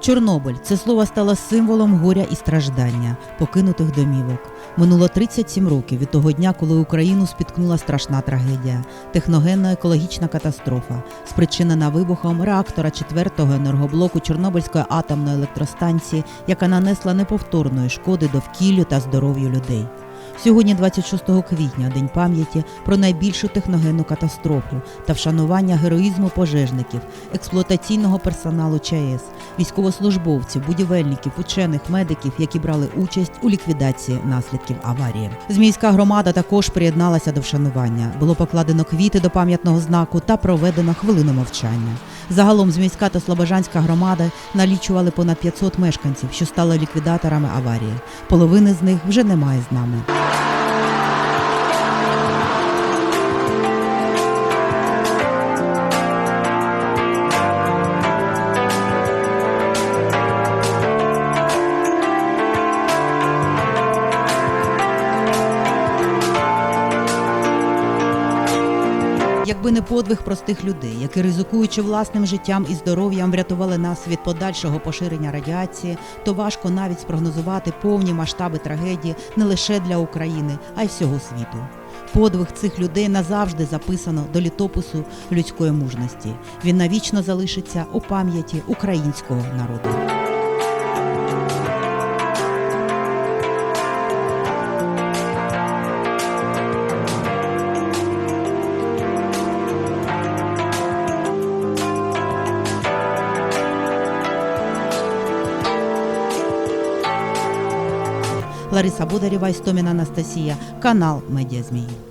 Чорнобиль це слово стало символом горя і страждання, покинутих домівок. Минуло 37 років від того дня, коли Україну спіткнула страшна трагедія, техногенна екологічна катастрофа, спричинена вибухом реактора 4-го енергоблоку Чорнобильської атомної електростанції, яка нанесла неповторної шкоди довкіллю та здоров'ю людей. Сьогодні, 26 квітня, день пам'яті про найбільшу техногенну катастрофу та вшанування героїзму пожежників, експлуатаційного персоналу ЧАЕС, військовослужбовців, будівельників, учених, медиків, які брали участь у ліквідації наслідків аварії. Зміївська громада також приєдналася до вшанування. Було покладено квіти до пам'ятного знаку та проведено хвилину мовчання. Загалом Зміївська та Слобожанська громади налічували понад 500 мешканців, що стали ліквідаторами аварії. Половини з них вже немає з нами. Якби не подвиг простих людей, які ризикуючи власним життям і здоров'ям, врятували нас від подальшого поширення радіації, то важко навіть спрогнозувати повні масштаби трагедії не лише для України, а й всього світу. Подвиг цих людей назавжди записано до літопису людської мужності. Він навічно залишиться у пам'яті українського народу. Лариса Бударєва, Істоміна Анастасія, канал Медіа Змії.